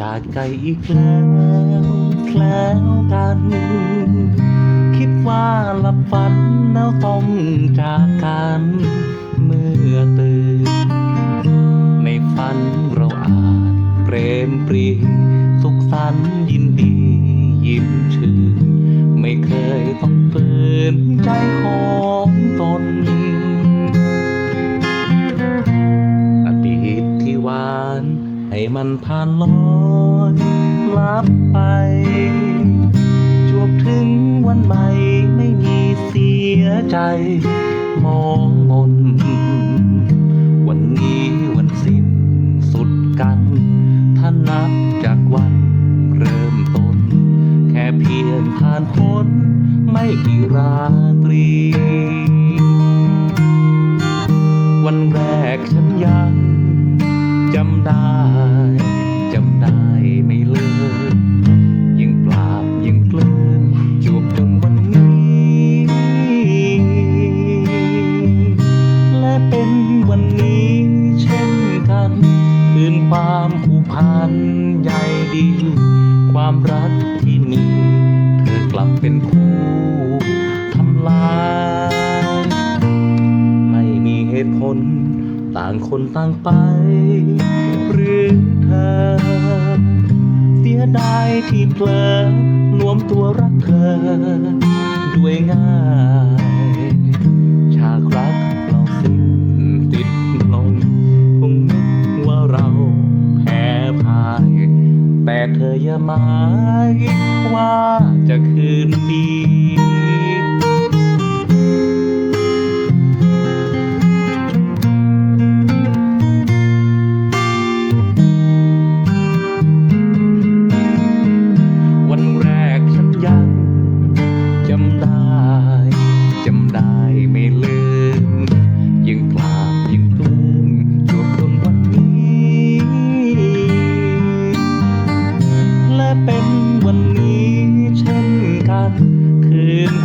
จากใจอีกแล้วแล้วกัน คิดว่าหลับฝันแล้วต้องจากกัน เมื่อตื่นในฝันเราอาจเปรมปรี สุขสันต์ยินดียิ้มชื่น ให้มันผ่านลอยลับไป จวบถึงวันใหม่ไม่มีเสียใจ มองมน วันนี้วันสิ้นสุดกัน ถ้านับจากวันเริ่มต้น แค่เพียงผ่านพ้นไม่กี่ราตรี วันแรกฉันยังำได้จำได้ไม่เลือนยังปราบยังกลืนจูบจนวันนี้ และเป็นวันนี้เช่นกัน คืนความผูกพันใหญ่ดี ความรักที่มีเธอกลับเป็นผู้ทำลายไม่มีเหตุผลต่างคนต่างไป ที่เพลอรวมตัวรักเธอ ด้วยง่าย ฉากรักเราสิ้นติดลงคงนึกว่าเราแพ้พ่าย แต่เธออย่าหมายว่าจะคืนดี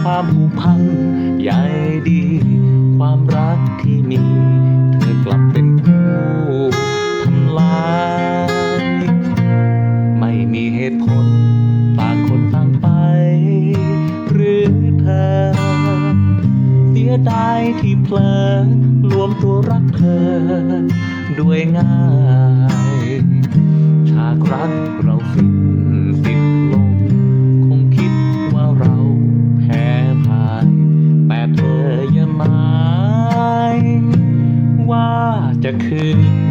ความผูกพันใหญ่ดี ความรักที่มี เธอกลับเป็นผู้ทำลาย ไม่มีเหตุผลต่างคนต่างไป หรือเธอ เสียดายที่เพลอรวมตัวรักเธอ ด้วยง่าย ฉากรักเราสิ้น เ